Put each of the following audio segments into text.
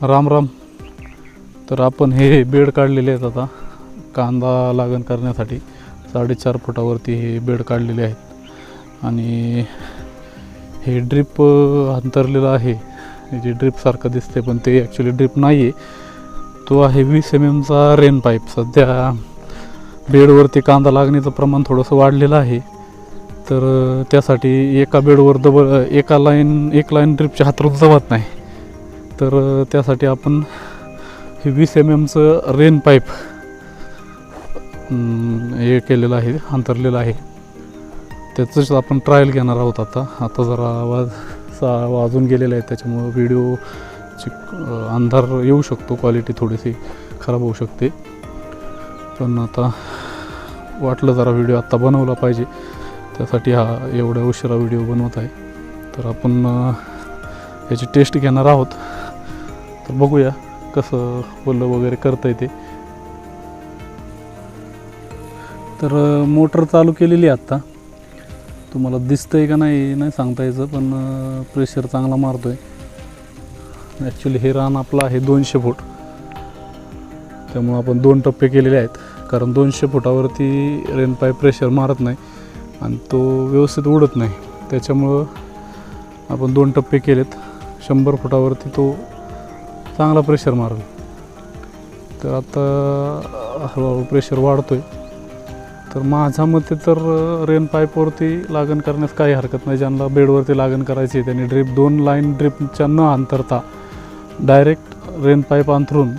राम राम. तर आपण हे बेड काढलेले आहेत आता. कांदा लागण करण्यासाठी साडेचार फुटावरती हे बेड काढलेले आहेत. आणि हे ड्रिप अंतरलेलं आहे. जे ड्रीपसारखं दिसते पण ते ॲक्च्युली ड्रीप नाही आहे तो आहे वीस एम एमचा रेन पाईप सध्या बेडवरती कांदा लागण्याचं प्रमाण थोडंसं वाढलेलं आहे. तर त्यासाठी एका बेडवर डबल एका लाईन एक लाईन ड्रिपच्या हातरून जमत नाही. तर त्यासाठी आपण हे वीस एम एमचं रेन पाईप हे केलेलं आहे अंतरलेलं आहे. त्याचंच आपण ट्रायल घेणार आहोत आता. आता जरा आवाज सा वाजून गेलेला आहे त्याच्यामुळं व्हिडिओची अंधार येऊ शकतो क्वालिटी थोडीशी खराब होऊ शकते. पण आता वाटलं जरा व्हिडिओ आत्ता बनवला पाहिजे. त्यासाठी हा एवढा उशिरा व्हिडिओ बनवत आहे. तर आपण याची टेस्ट घेणार आहोत. तर बघूया कसं ओलं वगैरे करता येते तर मोटर चालू केलेली आहे आत्ता. तुम्हाला दिसतंय का नाही नाही सांगता यायचं पण प्रेशर चांगला मारतोय. ॲक्च्युली हे रान आपलं आहे दोनशे फूट. त्यामुळं आपण दोन टप्पे केलेले आहेत. कारण दोनशे फुटावरती रेन पाईप प्रेशर मारत नाही आणि तो व्यवस्थित उडत नाही. त्याच्यामुळं आपण दोन टप्पे केलेत. शंभर फुटावरती तो चांगला प्रेशर मारलं. तर आता हळूहळू प्रेशर वाढतोय. तर माझ्या मते तर रेन पाईपवरती लागण करण्यास काही हरकत नाही. ज्यांना बेडवरती लागण करायची आहे त्यांनी ड्रीप दोन लाईन ड्रीपच्या न अंतरता डायरेक्ट रेन पाईप अंथरून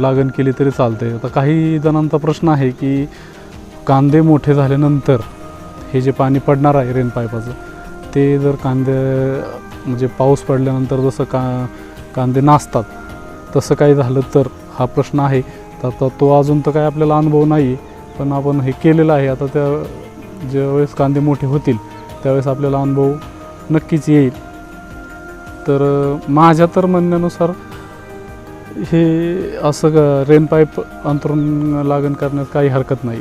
लागण केली तरी चालते आता काही जणांचा प्रश्न आहे की कांदे मोठे झाल्यानंतर हे जे पाणी पडणार आहे रेन पाईपाचं ते जर कांदे म्हणजे पाऊस पडल्यानंतर जसं का कांदे नाचतात. तसं काही झालं तर हा प्रश्न आहे. तर आता तो अजून तर काही आपल्याला अनुभव नाही आहे पण आपण हे केलेलं आहे. आता त्या ज्यावेळेस कांदे मोठे होतील त्यावेळेस आपल्याला अनुभव नक्कीच येईल. तर माझ्या तर म्हणण्यानुसार हे असं रेन पाईप अंतरून लागण करण्यात काही हरकत नाही.